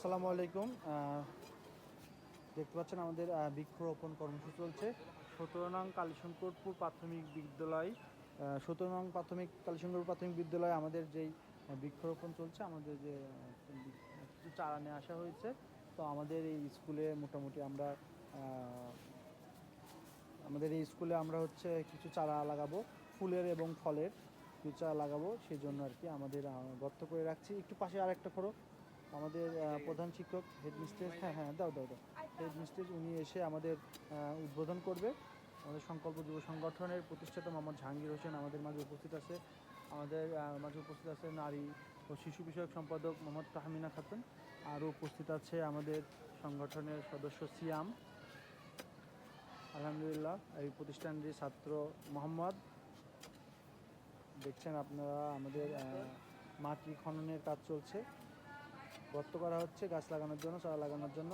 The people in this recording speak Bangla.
আসসালামু আলাইকুম। দেখতে পাচ্ছেন আমাদের বৃক্ষরোপণ কর্মসূচি চলছে। সতেরো নং কালীশঙ্করপুর প্রাথমিক বিদ্যালয় সতেরো নং প্রাথমিক কালীশঙ্কর প্রাথমিক বিদ্যালয়ে আমাদের যেই বৃক্ষরোপণ চলছে, আমাদের যে কিছু চারা নিয়ে আসা হয়েছে। তো আমাদের এই স্কুলে মোটামুটি আমরা আমাদের এই স্কুলে আমরা হচ্ছে কিছু চারা লাগাবো, ফুলের এবং ফলের কিছু চারা লাগাবো, সেই জন্য আর কি আমাদের গর্ত করে রাখছি। একটু পাশে আরেকটা করো আমাদের প্রধান শিক্ষক হেড মিস্ট্রেস হ্যাঁ হ্যাঁ দাও দাও দাও। হেড মিস্ট্রেস উনি এসে আমাদের উদ্বোধন করবে। আমাদের সংকল্প যুব সংগঠনের প্রতিষ্ঠাতা মোহাম্মদ জাহাঙ্গীর হোসেন আমাদের মাঝে উপস্থিত আছে। আমাদের মাঝে উপস্থিত আছে নারী ও শিশু বিষয়ক সম্পাদক মোহাম্মদ তাহমিনা খাতুন। আরও উপস্থিত আছে আমাদের সংগঠনের সদস্য সিয়াম। আলহামদুলিল্লাহ, এই প্রতিষ্ঠানটির ছাত্র মোহাম্মদ। দেখছেন আপনারা, আমাদের মাটি খননের কাজ চলছে। গর্ত করা হচ্ছে গাছ লাগানোর জন্য চারা লাগানোর জন্য।